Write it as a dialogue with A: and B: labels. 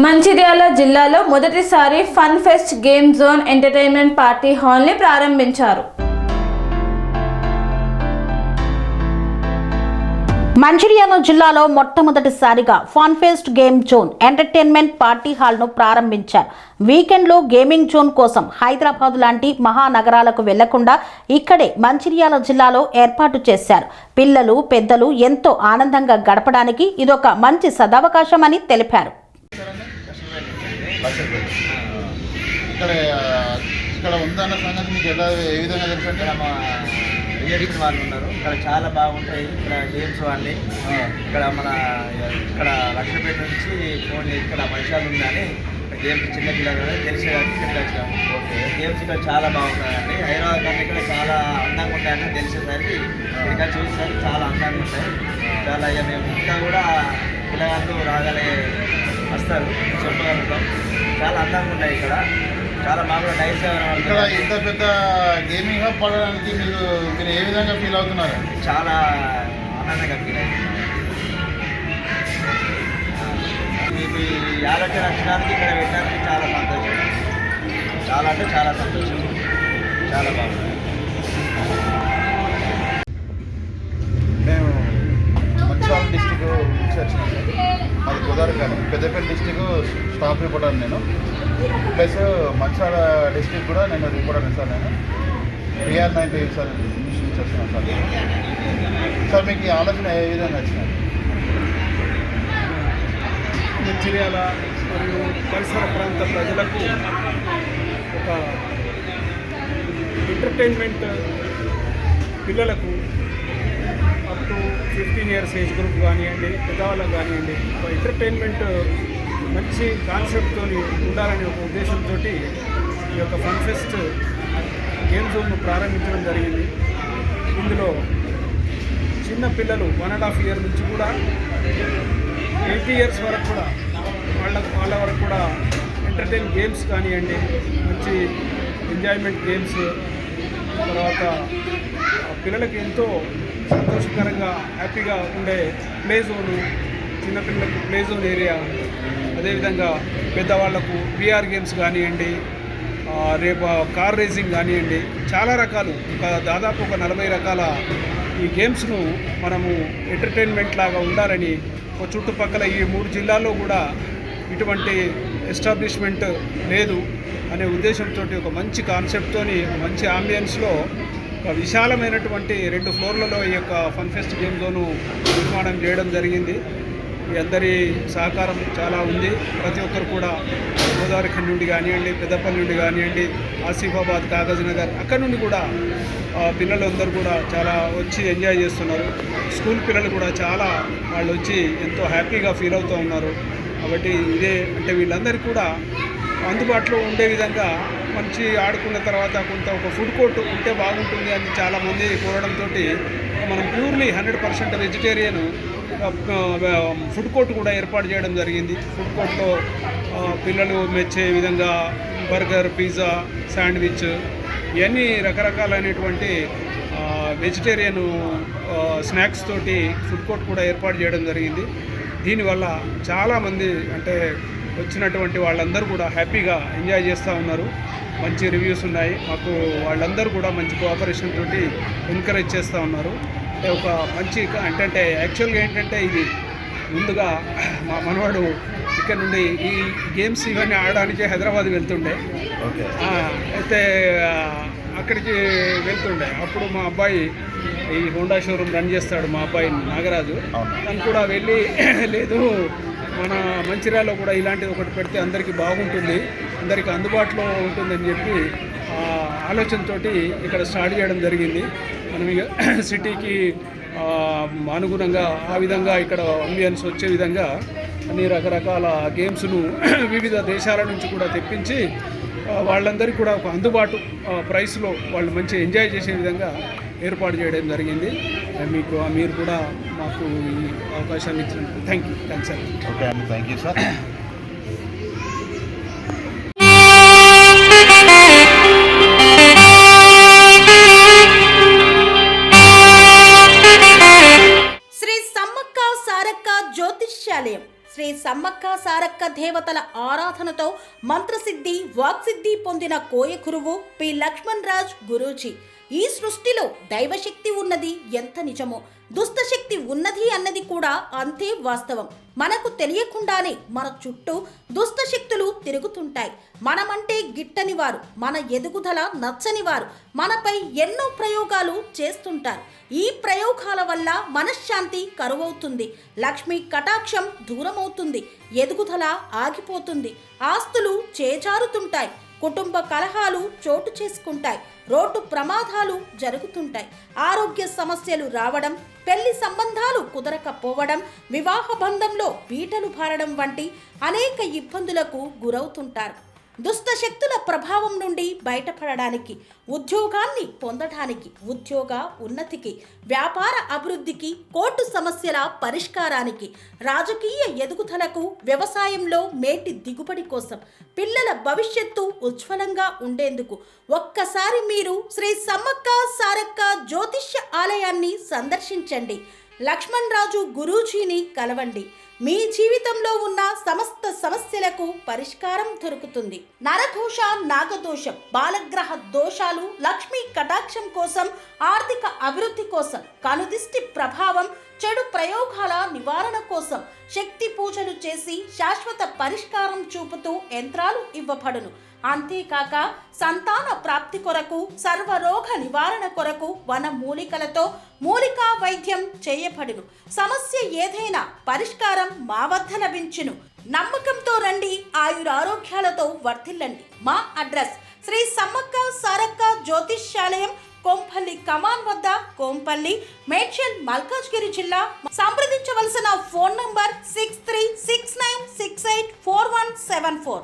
A: మంచిర్యాల జిల్లాలో మొదటిసారి fun fest game zone entertainment party హాల్ని ప్రారంభించారు.
B: మంచిర్యాల జిల్లాలో మొట్టమొదటిసారిగా fun fest game zone entertainment party హాల్ను ప్రారంభించారు. వీకెండ్లో గేమింగ్ జోన్ కోసం హైదరాబాద్ లాంటి మహానగరాలకు వెళ్ళకుండా ఇక్కడే మంచిర్యాల జిల్లాలో ఏర్పాటు చేశారు. పిల్లలు పెద్దలు ఎంతో ఆనందంగా గడపడానికి ఇదొక మంచి సదవకాశమని తెలిపారు.
C: లక్షపేట ఇక్కడ ఇక్కడ ఉందన్న సంగతి మీకు ఎలా ఏ విధంగా తెలుసు అంటే?
D: ఇక్కడ మా రిలేటివ్స్ వాళ్ళు ఉన్నారు. ఇక్కడ చాలా బాగుంటాయి. ఇక్కడ గేమ్స్ వాళ్ళని ఇక్కడ మన ఇక్కడ లక్షపేట నుంచి ఫోన్ ఇక్కడ మంచిగా ఉందని గేమ్స్ చిన్న పిల్లలు ఇక్కడికి వచ్చాము ఓకే. గేమ్స్ ఇక్కడ చాలా బాగుంటాయండి. హైదరాబాద్ కంటే ఇక్కడ చాలా అందంగా ఉంటాయని తెలిసేసరికి ఇక్కడ చూసేసరికి చాలా అందంగా ఉంటాయి. చాలా ఇక మేము ఇంకా కూడా పిల్లగాళ్ళు రాగానే వస్తారు. చెప్పగలుగుతాం. చాలా అందంగా ఉంటాయి ఇక్కడ. చాలా బాగా డైస్
C: ఇక్కడ ఇంత పెద్ద గేమింగ్ హబ్ పడడానికి మీరు మీరు ఏ విధంగా ఫీల్ అవుతున్నారు?
D: చాలా ఆనందంగా ఫీల్ మీకు ఈ ఆలోచన వచ్చినందుకు ఇక్కడ పెట్టడానికి చాలా సంతోషం. చాలా అంటే చాలా సంతోషం. చాలా బాగుంది.
C: సార్ మాది పెద్దపల్లి డిస్టిక్ స్టాఫ్ రిపోర్టర్ నేను. ప్లస్ మంచాల డిస్టిక్ కూడా నేను రిపోర్టర్ సార్ నేను. బిఆర్ నైన్టీ సార్ న్యూస్ నుంచి వస్తున్నాను సార్. సార్ మీకు ఈ ఆలోచన ఏ విధంగా వచ్చినాయి
E: మంచిర్యాల మరియు పరిసర ప్రాంత ప్రజలకు ఒక ఎంటర్టైన్మెంట్ పిల్లలకు ఫిఫ్టీన్ ఇయర్స్ ఏజ్ గ్రూప్ కానివ్వండి పెద్దవాళ్ళకు కానివ్వండి ఒక ఎంటర్టైన్మెంట్ మంచి కాన్సెప్ట్తో ఉండాలనే ఒక ఉద్దేశంతో ఈ యొక్క ఫన్ ఫెస్ట్ గేమ్ జోన్ను ప్రారంభించడం జరిగింది. ఇందులో చిన్న పిల్లలు వన్ అండ్ హాఫ్ ఇయర్ నుంచి కూడా ఎయిటీ ఇయర్స్ వరకు కూడా వాళ్ళ వాళ్ళ వరకు కూడా ఎంటర్టైన్ గేమ్స్ కానివ్వండి మంచి ఎంజాయ్మెంట్ గేమ్స్ తర్వాత పిల్లలకి ఎంతో సంతోషకరంగా హ్యాపీగా ఉండే ప్లే జోను చిన్నపిల్లలకు ప్లే జోన్ ఏరియా. అదేవిధంగా పెద్దవాళ్ళకు పిఆర్ గేమ్స్ కానివ్వండి రేపు కార్ రేసింగ్ కానివ్వండి చాలా రకాలు. ఒక దాదాపు ఒక నలభై రకాల ఈ గేమ్స్ను మనము ఎంటర్టైన్మెంట్ లాగా ఉండాలని ఒక చుట్టుపక్కల ఈ మూడు జిల్లాల్లో కూడా ఇటువంటి ఎస్టాబ్లిష్మెంట్ లేదు అనే ఉద్దేశంతో ఒక మంచి కాన్సెప్ట్తోని మంచి ఆంబియన్స్లో ఒక విశాలమైనటువంటి రెండు ఫ్లోర్లలో ఈ యొక్క ఫన్ ఫెస్ట్ గేమ్ జోను నిర్మాణం చేయడం జరిగింది. మీ అందరి సహకారం చాలా ఉంది. ప్రతి ఒక్కరు కూడా గోదావరిఖండ్ నుండి కానివ్వండి పెద్దపల్లి నుండి కానివ్వండి ఆసిఫాబాద్ కాగజ్ నగర్ అక్కడ నుండి కూడా పిల్లలందరూ కూడా చాలా వచ్చి ఎంజాయ్ చేస్తున్నారు. స్కూల్ పిల్లలు కూడా చాలా వాళ్ళు వచ్చి ఎంతో హ్యాపీగా ఫీల్ అవుతూ ఉన్నారు. కాబట్టి ఇదే అంటే వీళ్ళందరికీ కూడా అందుబాటులో ఉండే విధంగా మంచి ఆడుకున్న తర్వాత కొంత ఒక ఫుడ్ కోర్ట్ ఉంటే బాగుంటుంది అని చాలామంది కోరడంతో మనం purely hundred percent vegetarian food court కూడా ఏర్పాటు చేయడం జరిగింది. ఫుడ్ కోర్ట్లో పిల్లలు మెచ్చే విధంగా బర్గర్ పిజ్జా శాండ్విచ్ ఇవన్నీ రకరకాలైనటువంటి వెజిటేరియన్ స్నాక్స్ తోటి ఫుడ్ కోర్ట్ కూడా ఏర్పాటు చేయడం జరిగింది. దీనివల్ల చాలామంది అంటే వచ్చినటువంటి వాళ్ళందరూ కూడా హ్యాపీగా ఎంజాయ్ చేస్తూ ఉన్నారు. మంచి రివ్యూస్ ఉన్నాయి. మాకు వాళ్ళందరూ కూడా మంచి కోఆపరేషన్ తోటి ఎంకరేజ్ చేస్తూ ఉన్నారు. అంటే ఒక మంచి అంటే యాక్చువల్గా ఏంటంటే ఇది ముందుగా మా మనవాడు ఇక్కడ నుండి ఈ గేమ్స్ ఇవన్నీ ఆడడానికి హైదరాబాద్ వెళ్తుండే. అయితే అక్కడికి వెళ్తుండే. అప్పుడు మా అబ్బాయి ఈ హోండా షోరూమ్ రన్ చేస్తాడు మా అబ్బాయి నాగరాజు. తను కూడా వెళ్ళి లేదు మన మంచిర్యాలలో కూడా ఇలాంటిది ఒకటి పెడితే అందరికీ బాగుంటుంది అందరికీ అందుబాటులో ఉంటుందని చెప్పి ఆ ఇక్కడ స్టార్ట్ చేయడం జరిగింది. మనం ఇక సిటీకి అనుగుణంగా ఆ విధంగా ఇక్కడ అంబియన్స్ వచ్చే విధంగా అన్ని రకరకాల గేమ్స్ను వివిధ దేశాల నుంచి కూడా తెప్పించి వాళ్ళందరికీ కూడా ఒక అందుబాటు ప్రైస్లో వాళ్ళు మంచి ఎంజాయ్ చేసే విధంగా ఏర్పాటు చేయడం జరిగింది. మీకు మీరు కూడా మాకు ఈ అవకాశాన్ని ఇచ్చినందుకు థ్యాంక్ యూ థ్యాంక్స్ అండి
C: ఓకే అండి thank you sir
B: Shri Sammakka Sarakka జ్యోతిష్యాలయం. శ్రీ సమ్మక్క సారక్క దేవతల ఆరాధనతో మంత్రసిద్ధి వాక్సిద్ధి పొందిన కోయ గురువు పి లక్ష్మణ్ రాజ్ గురూజీ. ఈ సృష్టిలో దైవశక్తి ఉన్నది ఎంత నిజమో దుష్టశక్తి ఉన్నది అన్నది కూడా అంతే వాస్తవం. మనకు తెలియకుండానే మన చుట్టూ దుష్టశక్తులు తిరుగుతుంటాయి. మనమంటే గిట్టని వారు మన ఎదుగుదల నచ్చని వారు మనపై ఎన్నో ప్రయోగాలు చేస్తుంటారు. ఈ ప్రయోగాల వల్ల మనశ్శాంతి కరువవుతుంది. లక్ష్మి కటాక్షం దూరమవుతుంది. ఎదుగుదల ఆగిపోతుంది. ఆస్తులు చేజారుతుంటాయి. కుటుంబ కలహాలు చోటు చేసుకుంటాయి. రోడ్డు ప్రమాదాలు జరుగుతుంటాయి. ఆరోగ్య సమస్యలు రావడం పెళ్ళి సంబంధాలు కుదరకపోవడం వివాహ బంధంలో పీటలు భారడం వంటి అనేక ఇబ్బందులకు గురవుతుంటారు. దుష్ట శక్తుల ప్రభావం నుండి బయటపడడానికి ఉద్యోగాన్ని పొందడానికి ఉద్యోగ ఉన్నతికి వ్యాపార అభివృద్ధికి కోర్టు సమస్యల పరిష్కారానికి రాజకీయ ఎదుగుదలకు వ్యవసాయంలో మేటి దిగుబడి కోసం పిల్లల భవిష్యత్తు ఉజ్వలంగా ఉండేందుకు ఒక్కసారి మీరు శ్రీ సమ్మక్క సారక్క జ్యోతిష్య ఆలయాన్ని సందర్శించండి. లక్ష్మణ్ రాజు గురూజీని కలవండి. మీ జీవితంలో ఉన్న సమస్త సమస్యలకు పరిష్కారం దొరుకుతుంది. నరఘోష నాగదోషం బాలగ్రహ దోషాలు లక్ష్మీ కటాక్షం కోసం ఆర్థిక అభివృద్ధి కోసం కనుదిష్టి ప్రభావం చెడు ప్రయోగాల నివారణ కోసం శక్తి పూజలు చేసి శాశ్వత పరిష్కారం చూపుతూ యంత్రాలు ఇవ్వబడును. అంతేకాక సంతాన ప్రాప్తి కొరకు సర్వరోగ నివారణ కొరకు వన మూలికలతో మూలికా వైద్యం చేయబడును. సమస్య ఏదైనా పరిష్కారం మా వద్ద లభించును. నమ్మకంతో రండి ఆయురారోగ్యాలతో వర్ధిల్లండి. మా అడ్రస్ శ్రీ సమ్మక్క సారక్క జ్యోతిష్యాలయం కోంపల్లి కమాన్ వద్ద కోంపల్లి మేడ్చల్ మల్కాజ్గిరి జిల్లా. సంప్రదించవలసిన phone number six three six nine six eight four one seven four.